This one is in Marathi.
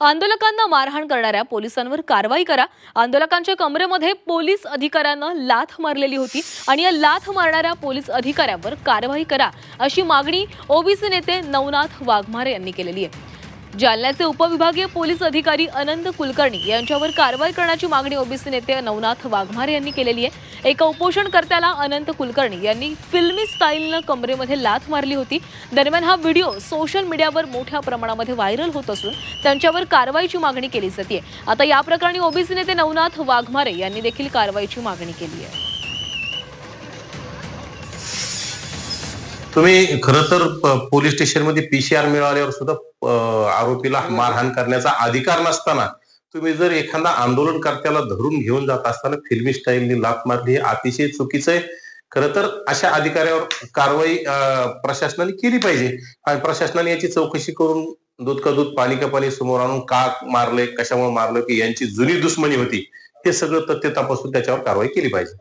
आंदोलकांना मारहाण करणाऱ्या पोलिसांवर कारवाई करा. आंदोलकांच्या कमरेमध्ये पोलीस अधिकाऱ्यानं लाथ मारलेली होती आणि या लाथ मारणाऱ्या पोलीस अधिकाऱ्यावर कारवाई करा अशी मागणी ओबीसी नेते नवनाथ वाघमारे यांनी केलेली आहे. जालन्याचे उपविभागीय पोलीस अधिकारी अनंत कुलकर्णी यांच्यावर कारवाई करण्याची मागणी ओबीसी नेते नवनाथ वाघमारे यांनी केलेली आहे. एका उपोषणकर्त्याला अनंत कुलकर्णी यांनी फिल्मी स्टाईलनं कमरेमध्ये लाथ मारली होती. दरम्यान हा व्हिडिओ सोशल मीडियावर मोठ्या प्रमाणामध्ये व्हायरल होत असून त्यांच्यावर कारवाईची मागणी केली जाते आता या प्रकरणी ओबीसी नेते नवनाथ वाघमारे यांनी देखील कारवाईची मागणी केली आहे. तुम्ही खर तर पोलीस स्टेशनमध्ये पीसीआर मिळाल्यावर सुद्धा आरोपीला मारहाण करण्याचा अधिकार नसताना तुम्ही जर एखादा आंदोलनकर्त्याला धरून घेऊन जात असताना फिल्मी स्टाईलनी लात मारली हे अतिशय चुकीचं आहे. खरं तर अशा अधिकाऱ्यावर कारवाई प्रशासनाने केली पाहिजे. आणि प्रशासनाने याची चौकशी करून दूध का दूध पाणी का पाणी समोर आणून का मारले कशामुळे मारलं की यांची जुनी दुश्मनी होती हे सगळं तथ्य तपासून त्याच्यावर कारवाई केली पाहिजे.